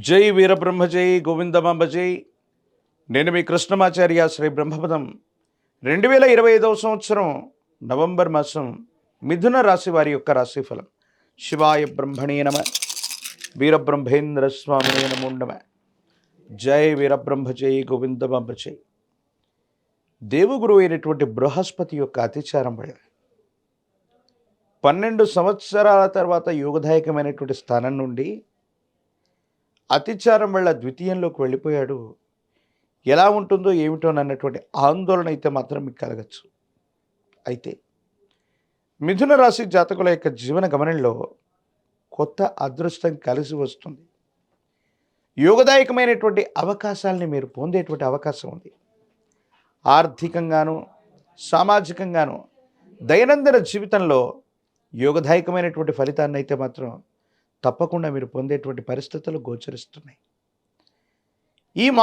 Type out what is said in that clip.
జై వీరబ్రహ్మ జై గోవిందమాంబ జై. నేను మీ కృష్ణమాచార్య శ్రీ బ్రహ్మపదం. రెండు వేల ఇరవై ఐదవ సంవత్సరం నవంబర్ మాసం మిథున రాశి వారి యొక్క రాశిఫలం. శివాయ బ్రహ్మణే నమ. వీరబ్రహ్మేంద్ర స్వామినే నమో నమ. జై వీరబ్రహ్మ జై గోవిందమాంబ జై. దేవగురు అయినటువంటి బృహస్పతి యొక్క అతిచారం వల్ల పన్నెండు సంవత్సరాల తర్వాత యోగదాయకమైనటువంటి స్థానం నుండి అతిచారం వల్ల ద్వితీయంలోకి వెళ్ళిపోయాడు. ఎలా ఉంటుందో ఏమిటో అన్నటువంటి ఆందోళన అయితే మాత్రం మీకు కలగచ్చు. అయితే మిథున రాశి జాతకుల యొక్క జీవన గమనంలో కొత్త అదృష్టం కలిసి వస్తుంది. యోగదాయకమైనటువంటి అవకాశాలని మీరు పొందేటువంటి అవకాశం ఉంది. ఆర్థికంగాను సామాజికంగాను దైనందిన జీవితంలో యోగదాయకమైనటువంటి ఫలితాన్ని అయితే మాత్రం తప్పకుండా మీరు పొందేటువంటి పరిస్థితులు గోచరిస్తున్నాయి. ఈ